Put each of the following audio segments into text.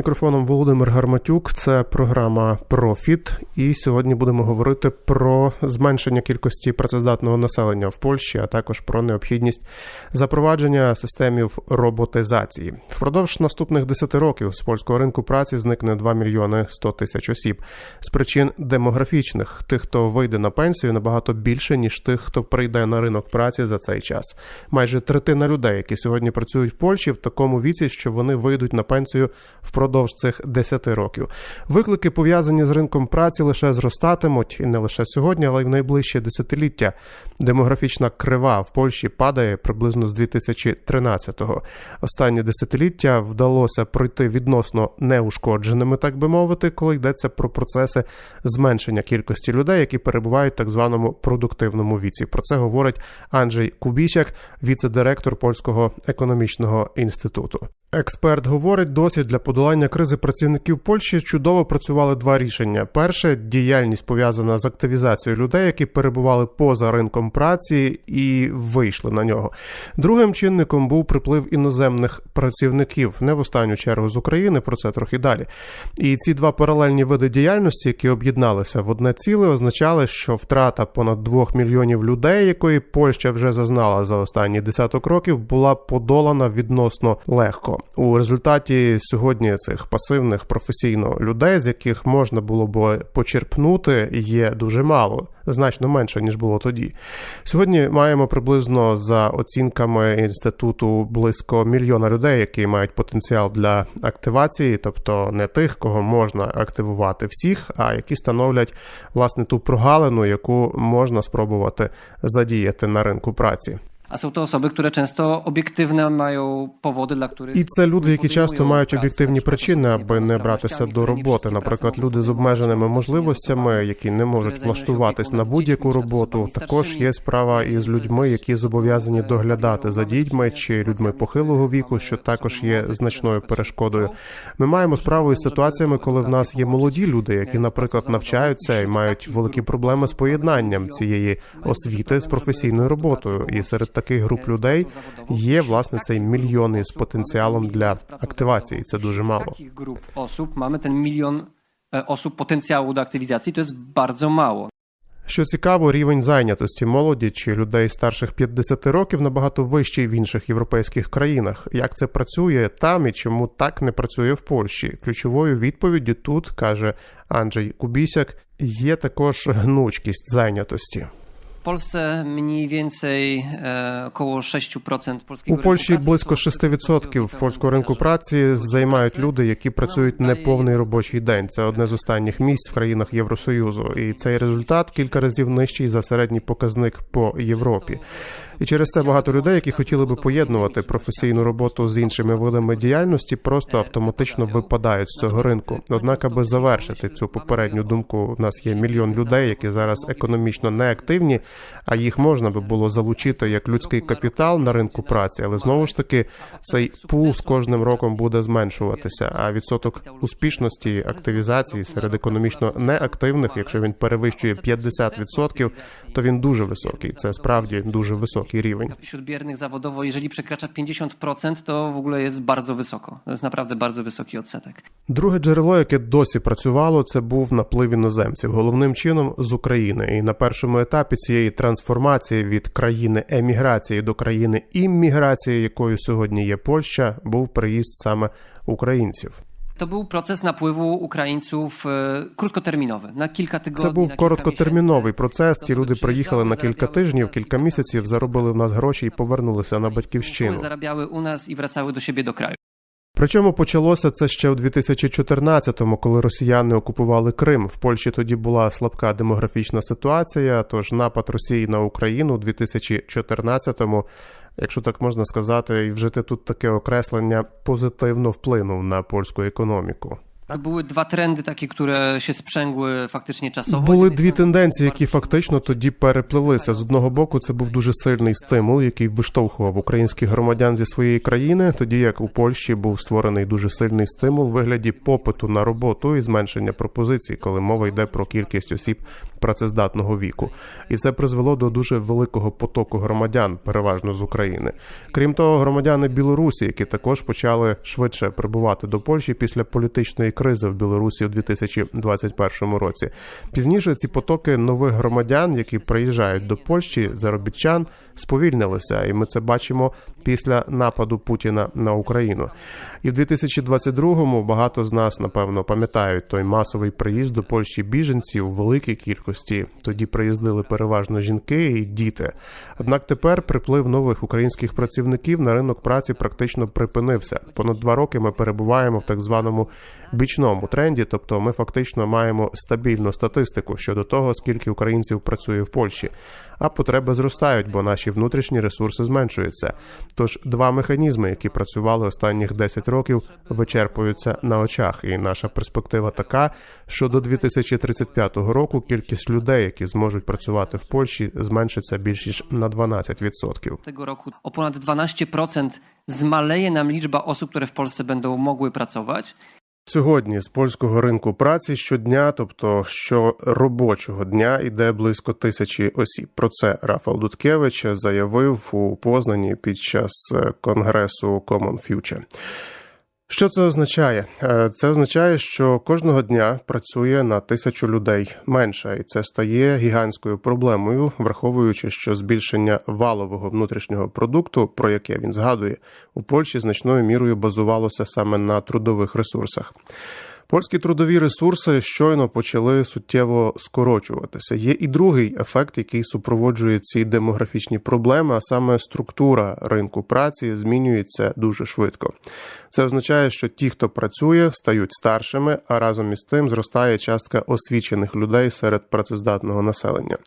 мікрофоном Володимир Гарматюк. Це програма Профіт. І сьогодні будемо говорити про зменшення кількості працездатного населення в Польщі, а також про необхідність запровадження системів роботизації. Впродовж наступних 10 років з польського ринку праці зникне 2 мільйони 100 тисяч осіб. З причин демографічних тих, хто вийде на пенсію, набагато більше ніж тих, хто прийде на ринок праці за цей час. Майже третина людей, які сьогодні працюють в Польщі, в такому віці, що вони вийдуть на пенсію впродовж цих 10 років. Виклики пов'язані з ринком праці лише зростатимуть і не лише сьогодні, але й в найближче десятиліття. Демографічна крива в Польщі падає приблизно з 2013-го. Останнє десятиліття вдалося пройти відносно неушкодженими, так би мовити, коли йдеться про процеси зменшення кількості людей, які перебувають в так званому продуктивному віці. Про це говорить Анджей Кубісяк, віце-директор польського економічного інституту. Експерт говорить, досі для подолання кризи працівників Польщі чудово працювали два рішення: перше діяльність пов'язана з активізацією людей, які перебували поза ринком праці і вийшли на нього. Другим чинником був приплив іноземних працівників, не в останню чергу з України. Про це трохи далі. І ці два паралельні види діяльності, які об'єдналися в одне ціле, означали, що втрата понад двох мільйонів людей, якої Польща вже зазнала за останні десяток років, була подолана відносно легко. У результаті сьогодні цих пасивних професійно людей, з яких можна було б почерпнути, є дуже мало, значно менше ніж було тоді. Сьогодні маємо приблизно за оцінками інституту близько мільйона людей, які мають потенціал для активації, тобто не тих, кого можна активувати всіх, а які становлять власне ту прогалину, яку можна спробувати задіяти на ринку праці. A są to osoby, które często obiektywne mają powody, dla których І це люди, які часто мають об'єктивні причини, аби не братися до роботи. Наприклад, люди з обмеженими можливостями, які не можуть влаштуватись на будь-яку роботу. Також є справа із людьми, які зобов'язані доглядати за дітьми чи людьми похилого віку, що також є значною перешкодою. Ми маємо справу із ситуаціями, коли в нас є молоді люди, які, наприклад, навчаються і мають великі проблеми з поєднанням цієї освіти з професійною роботою. І серед таких груп людей є власне цей мільйон із потенціалом для активації. Це дуже мало. Grup osób mamy ten milion e, osób potencjału do aktywizacji, to jest bardzo. Що цікаво, рівень зайнятості молоді чи людей старших 50 років набагато вищий в інших європейських країнах. Як це працює там і чому так не працює в Польщі? Ключовою відповіддю тут каже Анджей Кубісяк, є також гнучкість зайнятості. Polsce mniej więcej e, około 6% polskiego У Польщі близько to 6% польського ринку праці займають люди, які працюють неповний робочий день. Це одне з останніх місць в країнах Євросоюзу, і цей результат кілька разів нижчий за середній показник по Європі. І через це багато людей, які хотіли би поєднувати професійну роботу з іншими видами діяльності, просто автоматично випадають з цього ринку. Однак, аби завершити цю попередню думку, в нас є мільйон людей, які зараз економічно неактивні, а їх можна би було залучити як людський капітал на ринку праці, але знову ж таки цей пул з кожним роком буде зменшуватися. А відсоток успішності активізації серед економічно неактивних, якщо він перевищує 50%, то він дуже високий. Це справді дуже wysokий рівень. Wśród biernych zawodowo, jeżeli przekracza 50%, to w ogóle jest bardzo wysoko. To jest naprawdę bardzo wysoki odsetek. Друге джерело, яке досі працювало, це був наплив іноземців, головним чином з України. І на першому етапі цієї трансформації від країни еміграції до країни імміграції, якою сьогодні є Польща, був приїзд саме українців. To był proces napływu Ukraińców e, krótkoterminowy, na kilka tygodni. Це був короткотерміновий процес. Ці люди приїхали на кілька тижнів, кілька місяців, заробили в нас гроші і повернулися на батьківщину. zarabiały u nas i wracały do siebie do kraju. Причому почалося це ще у 2014-му, коли росіяни окупували Крим. В Польщі тоді була слабка демографічна ситуація. Тож напад Росії на Україну у 2014-му, якщо так можна сказати, і вжити тут таке окреслення, позитивно вплинув на польську економіку. To były dwa trendy takie, które się sprzęgły faktycznie czasowo. Були дві тенденції, які фактично тоді переплелися. З одного боку, це був дуже сильний стимул, який виштовхував українських громадян зі своєї країни, тоді як у Польщі був створений дуже сильний стимул в вигляді попиту на роботу і зменшення пропозицій, коли мова йде про кількість осіб працездатного віку. І це призвело до дуже великого потоку громадян, переважно з України. Крім того, громадяни Білорусі, які також почали швидше прибувати до Польщі після політичної кризи в Білорусі у 2021 році. Пізніше ці потоки нових громадян, які приїжджають до Польщі, заробітчан, сповільнилися, і ми це бачимо після нападу Путіна на Україну. І в 2022-му багато з нас напевно пам'ятають той масовий приїзд до Польщі біженців у великій кількості. Тоді приїздили переважно жінки і діти. Однак тепер приплив нових українських працівників на ринок праці практично припинився. Понад два роки ми перебуваємо в так званому бічному тренді, тобто ми фактично маємо стабільну статистику щодо того, скільки українців працює в Польщі. А потреби зростають, бо наші внутрішні ресурси зменшуються. Тож два механізми, які працювали останніх 10 років, вичерпуються на очах. І наша перспектива така, що до 2035 року кількість людей, які зможуть працювати в Польщі, зменшиться більш ніж на 12%. tego roku o ponad 12% zmaleje nam liczba osób, które w Polsce będą mogły pracować. Сьогодні з польського ринку праці щодня, тобто щоробочого дня, йде близько тисячі осіб. Про це Рафал Дудкевич заявив у Познані під час е, конгресу Common Future. Що це означає? Е, Це означає, що кожного дня працює на тисячу людей менше, і це стає гігантською проблемою, враховуючи, що збільшення валового внутрішнього продукту, про яке він згадує, у Польщі значною мірою базувалося саме на трудових ресурсах. Польські трудові ресурси щойно почали суттєво скорочуватися. Є і другий ефект, який супроводжує ці демографічні проблеми, а саме структура ринку праці змінюється дуже швидко. Це означає, що ті, хто працює, стають старшими, а разом із тим зростає частка освічених людей серед працездатного населення.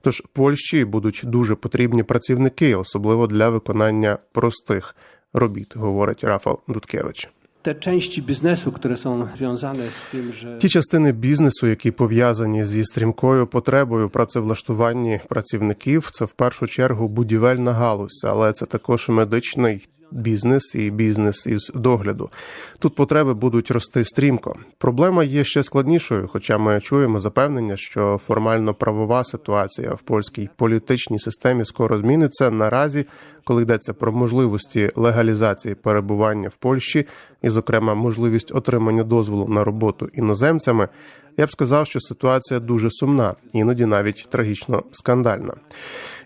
Тож Польщі будуть дуже потрібні працівники, особливо для виконання простих робіт, говорить Рафал Дудкевич. Te części biznesu, które są związane z tym, że Ті частини бізнесу, які пов'язані зі стрімкою потребою працевлаштування працівників, це в першу чергу будівельна галузь, але це також медичний бізнес і бізнес із догляду. Тут потреби будуть рости стрімко. Проблема є ще складнішою, хоча ми чуємо запевнення, що формально правова ситуація в польській політичній системі скоро зміниться. Наразі, коли йдеться про можливості легалізації перебування в Польщі, і, зокрема, можливість отримання дозволу на роботу іноземцями, я б сказав, що ситуація дуже сумна, іноді навіть трагічно скандальна.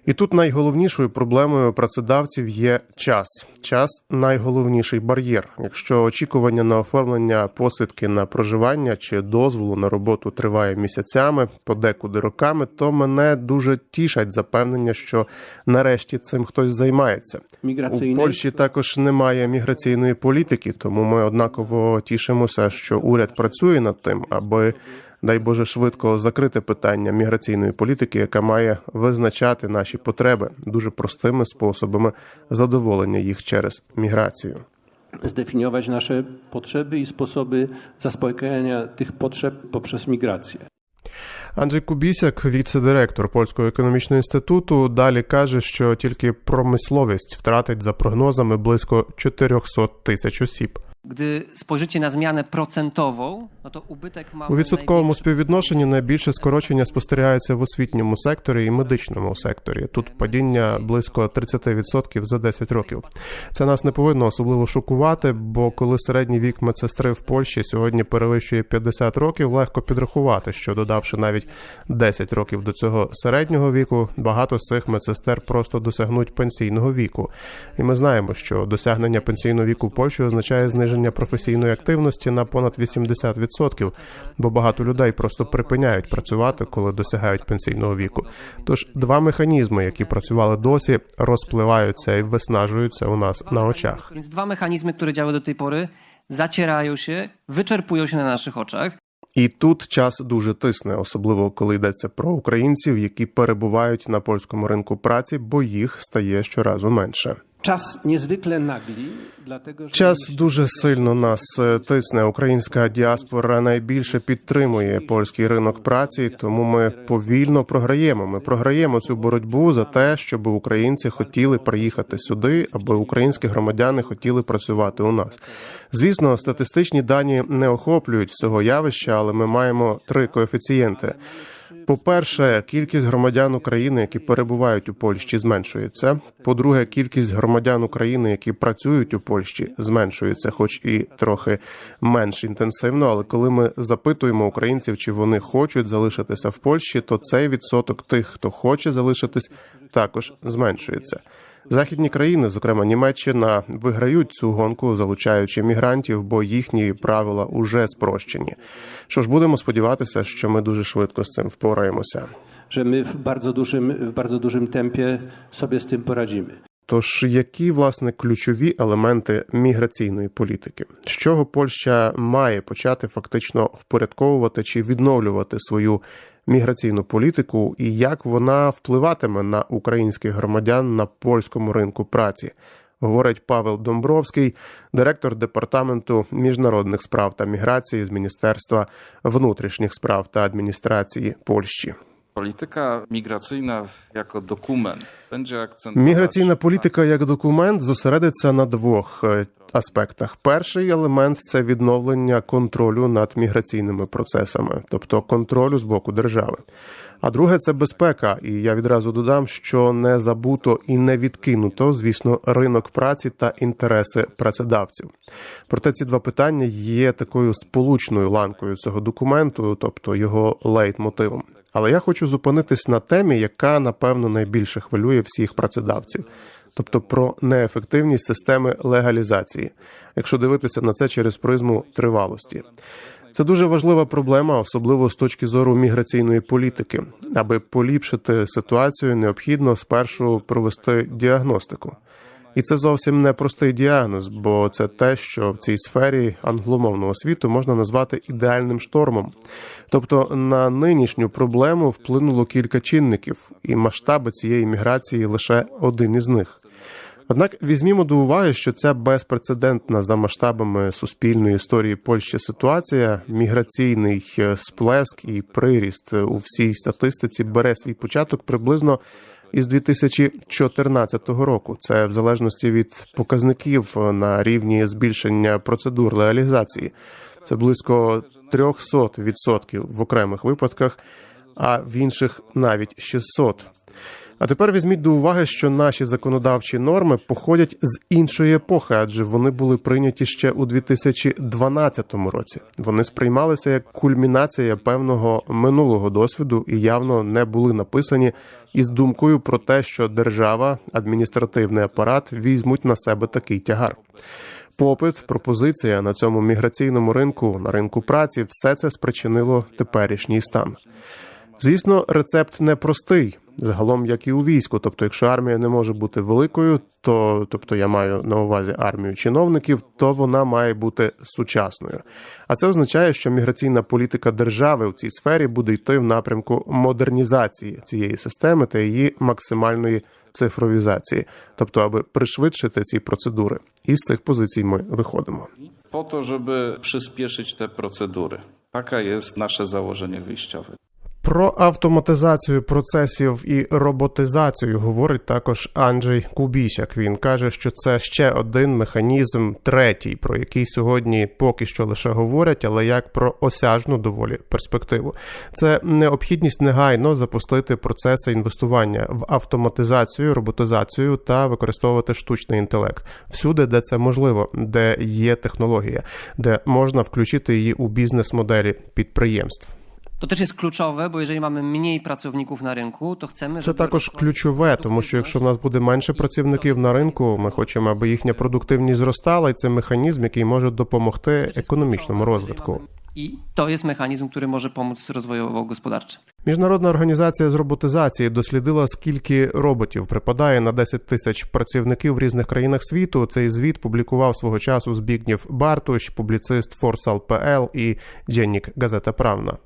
І тут найголовнішою проблемою працедавців є час. Час найголовніший бар'єр. Якщо очікування на оформлення посвідки на проживання чи дозволу на роботу триває місяцями, подекуди роками, то мене дуже тішать запевнення, що нарешті цим хтось займається. У Польщі також немає міграційної політики, тому ми однаково тішимося, що уряд працює над тим, аби дай Боже швидко закрити питання міграційної політики, яка має визначати наші потреби дуже простими способами задоволення їх через міграцію. zdefiniować nasze potrzeby i sposoby zaspokajania tych potrzeb poprzez migrację. Анджей Кубісяк, віце-директор польського економічного інституту, далі каже, що тільки промисловість втратить за прогнозами близько 400 тисяч осіб. Gdy spojrzycie na zmianę procentową, no to ubytek mamy У відсотковому співвідношенні найбільше скорочення спостерігається в освітньому секторі і медичному секторі. Тут падіння близько 30% за 10 років. Це нас не повинно особливо шокувати, бо коли середній вік медсестри в Польщі сьогодні перевищує 50 років, легко підрахувати, що додавши навіть 10 років до цього середнього віку, багато з цих медсестер просто досягнуть пенсійного віку. І ми знаємо, що досягнення пенсійного віку в Польщі означає зниження професійної активності на понад 80%, бо багато людей просто припиняють працювати, коли досягають пенсійного віку. Тож два механізми, які працювали досі, розпливаються і виснажуються у нас на очах. Dwa mechanizmy, które działały do tej pory, zacierają się, wyczerpują się na. І тут час дуже тисне, особливо коли йдеться про українців, які перебувають на польському ринку праці, бо їх стає щоразу менше. Nagli, dlatego że Час дуже сильно нас е, тисне. Українська діаспора найбільше підтримує польський ринок праці, тому ми повільно програємо. Ми програємо цю боротьбу за те, щоб українці хотіли приїхати сюди, аби українські громадяни хотіли працювати у нас. Звісно, статистичні дані не охоплюють всього явища, але ми маємо три коефіцієнти. По-перше, кількість громадян України, які перебувають у Польщі, зменшується. По-друге, кількість громадян України, які працюють у Польщі, зменшується, хоч і трохи менш інтенсивно. Але коли ми запитуємо українців, чи вони хочуть залишитися в Польщі, то цей відсоток тих, хто хоче залишитись, також зменшується. Західні країни, зокрема Німеччина, виграють цю гонку, залучаючи мігрантів, бо їхні правила уже спрощені. Що ж, будемо сподіватися, що ми дуже швидко з цим впораємося. Що ми в дуже в дуже bardzo темпі собі з тим poradzimy. Тож, які власне ключові елементи міграційної політики, з чого Польща має почати фактично впорядковувати чи відновлювати свою міграційну політику, і як вона впливатиме на українських громадян на польському ринку праці? Говорить Павел Домбровський, директор департаменту міжнародних справ та міграції з Міністерства внутрішніх справ та адміністрації Польщі. Polityka migracyjna jako dokument będzie akcentować Міграційна політика як документ зосередиться на двох е, аспектах. Перший елемент це відновлення контролю над міграційними процесами, тобто контролю з боку держави. А друге це безпека. І я відразу додам, що не забуто і не відкинуто, звісно, ринок праці та інтереси працедавців. Проте ці два питання є такою сполучною ланкою цього документу, тобто його лейтмотивом. Але я хочу зупинитись на темі, яка напевно найбільше хвилює всіх працедавців, тобто про неефективність системи легалізації, якщо дивитися на це через призму тривалості. Це дуже важлива проблема, особливо з точки зору міграційної політики. Аби поліпшити ситуацію, необхідно спершу провести діагностику. І це зовсім не простий діагноз, бо це те, що в цій сфері англомовного світу можна назвати ідеальним штормом. Тобто на нинішню проблему вплинуло кілька чинників, і масштаби цієї міграції лише один із них. Однак візьмімо до уваги, що ця безпрецедентна за масштабами суспільної історії Польщі ситуація, міграційний е, сплеск і приріст у всій статистиці бере свій початок приблизно із 2014 року. Це в залежності від показників на рівні збільшення процедур легалізації. Це близько 300% в окремих випадках, а в інших навіть 600. А тепер візьміть до уваги, що наші законодавчі норми походять з іншої епохи, адже вони були прийняті ще у 2012 році. Вони сприймалися як кульмінація певного минулого досвіду і явно не були написані із думкою про те, що держава, адміністративний апарат візьмуть на себе такий тягар. Попит, пропозиція на цьому міграційному ринку, на ринку праці, все це спричинило теперішній стан. Звісно, рецепт непростий, загалом як і у війську. Тобто, якщо армія не може бути великою, то тобто я маю на увазі армію чиновників, то вона має бути сучасною. А це означає, що міграційна політика держави в цій сфері буде йти в напрямку модернізації цієї системи та її максимальної цифровізації, тобто аби пришвидшити ці процедури. І з цих позицій ми виходимо. po to, żeby przyspieszyć te procedury. Taka jest nasze założenie wyjściowe. Про автоматизацію процесів і роботизацію говорить також Анджей Кубісяк. Він каже, що це ще один механізм, третій, про який сьогодні поки що лише говорять, але як про осяжну доволі перспективу. Це необхідність негайно запустити процеси інвестування в автоматизацію, роботизацію та використовувати штучний інтелект всюди, де це можливо, де є технологія, де можна включити її у бізнес-моделі підприємств. To też jest kluczowe, bo jeżeli mamy mniej pracowników na rynku, to chcemy. Це також ключове, тому що якщо в нас буде менше працівників на ринку, ми хочемо, аби їхня продуктивність зростала, і це механізм, який може допомогти економічному розвитку. I to jest mechanizm, który może pomóc rozwojowo-gospodarczo. Міжнародна організація з роботизації дослідила, скільки роботів припадає на 10 тисяч працівників в різних країнах світу. Цей звіт публікував свого часу Збігнєв Бартуш, публіцист Форсал ПЛ і Дженнік Газета Правна.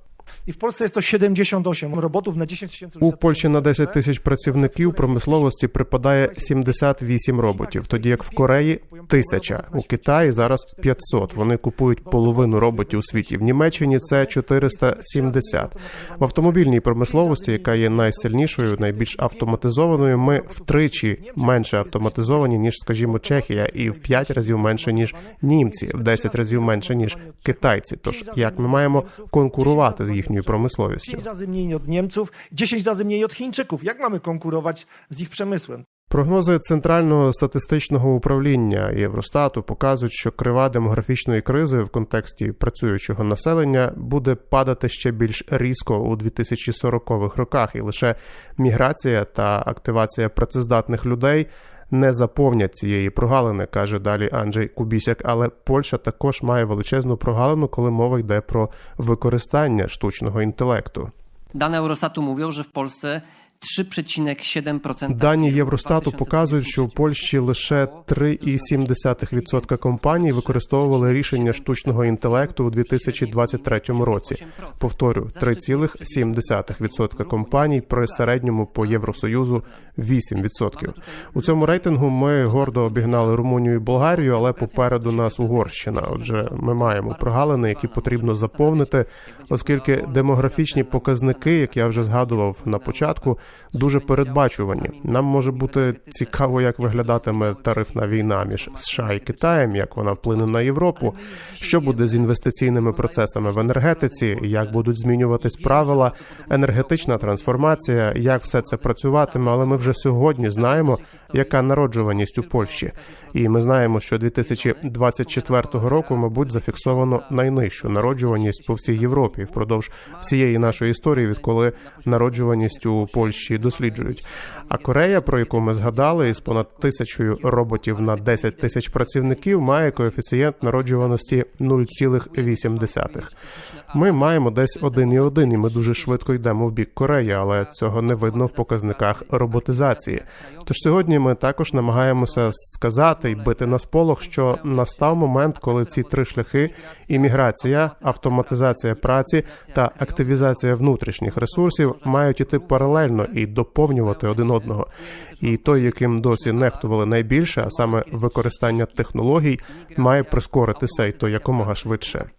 I w Polsce jest to 78 robotów na 10 tysięcy У. Польщі на 10 тисяч працівників промисловості припадає 78 роботів, тоді як в Кореї тисяча. У Китаї зараз 500. Вони купують половину роботів у світі. В Німеччині це 470. В автомобільній промисловості, яка є найсильнішою, найбільш автоматизованою, ми втричі менше автоматизовані ніж, скажімо, Чехія, і в 5 разів менше ніж німці, в 10 разів менше ніж китайці. Тож як ми маємо конкурувати з їхньою промисловістю? 5 razy mniej od Niemców, 10 razy mniej od Chińczyków. Jak mamy konkurować z ich przemysłem? Прогнози центрального статистичного управління Євростату показують, що крива демографічної кризи в контексті працюючого населення буде падати ще більш різко у 2040-х роках, і лише міграція та активація працездатних людей. Не заповнять цієї прогалини, каже далі Анджей Кубісяк. Але Польща також має величезну прогалину, коли мова йде про використання штучного інтелекту. Dane Eurostatu mówią, że w Polsce 3,7% Дані Євростату показують, що у Польщі лише 3,7% компаній використовували рішення штучного інтелекту у 2023 році. Повторю, 3,7% компаній при середньому по Євросоюзу 8%. У цьому рейтингу ми гордо обігнали Румунію і Болгарію, але попереду нас Угорщина. Отже, ми маємо прогалини, які потрібно заповнити, оскільки демографічні показники, як я вже згадував на початку, дуже передбачувані. Нам може бути цікаво, як виглядатиме тарифна війна між США і Китаєм, як вона вплине на Європу, що буде з інвестиційними процесами в енергетиці, як будуть змінюватись правила, енергетична трансформація, як все це працюватиме. Але ми вже сьогодні знаємо, яка народжуваність у Польщі, і ми знаємо, що 2024 року, мабуть, зафіксовано найнижчу народжуваність по всій Європі впродовж всієї нашої історії, відколи народжуваність у Польщі досліджують. А Корея, про яку ми згадали, із понад тисячою роботів на 10 тисяч працівників, має коефіцієнт народжуваності 0,8. Ми маємо десь 1,1, і ми дуже швидко йдемо в бік Кореї, але цього не видно в показниках роботизації. Тож сьогодні ми також намагаємося сказати і бити на сполох, що настав момент, коли ці три шляхи імміграція, автоматизація праці та активізація внутрішніх ресурсів мають іти паралельно і доповнювати один одного. І той, яким досі нехтували найбільше, а саме використання технологій, має прискоритися і то якомога швидше.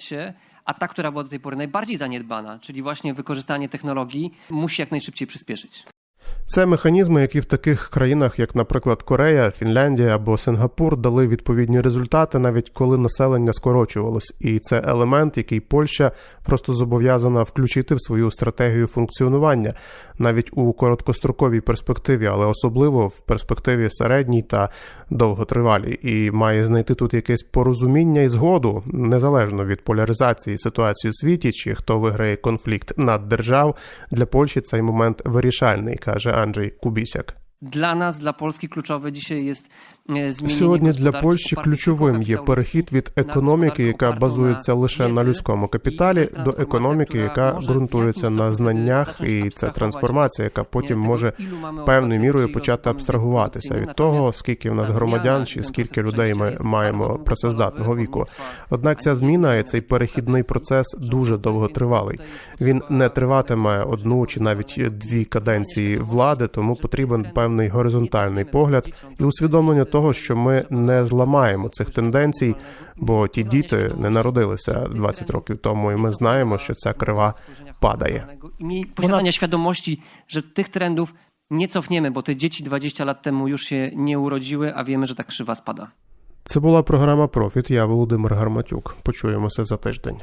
się, a ta, która była do tej pory najbardziej zaniedbana, czyli właśnie wykorzystanie technologii, musi jak najszybciej. Це механізми, які в таких країнах, як, наприклад, Корея, Фінляндія або Сингапур, дали відповідні результати, навіть коли населення скорочувалось. І це елемент, який Польща просто зобов'язана включити в свою стратегію функціонування навіть у короткостроковій перспективі, але особливо в перспективі середній та довготривалій, і має знайти тут якесь порозуміння і згоду незалежно від поляризації ситуації у світі чи хто виграє конфлікт над держав. Для Польщі цей момент вирішальний, каже Andrzej Kubisiak. Dla nas, dla Polski kluczowe dzisiaj jest Сьогодні для Польщі ключовим є перехід від економіки, яка базується лише на людському капіталі, до економіки, яка ґрунтується на знаннях, і це трансформація, яка потім може певною мірою почати абстрагуватися від того, скільки в нас громадян чи скільки людей ми маємо працездатного віку. Однак ця зміна і цей перехідний процес дуже довготривалий. Він не триватиме одну чи навіть дві каденції влади, тому потрібен певний горизонтальний погляд і усвідомлення того, що ми не зламаємо цих тенденцій, бо ті діти не народилися 20 років тому, і ми знаємо, що ця крива падає. Posiadania świadomości, że tych trendów nie cofniemy, bo te dzieci 20 lat temu już się nie urodziły, a wiemy, że ta krzywa spada. Це була програма Профіт. Я Володимир Гарматюк. Почуємося за тиждень.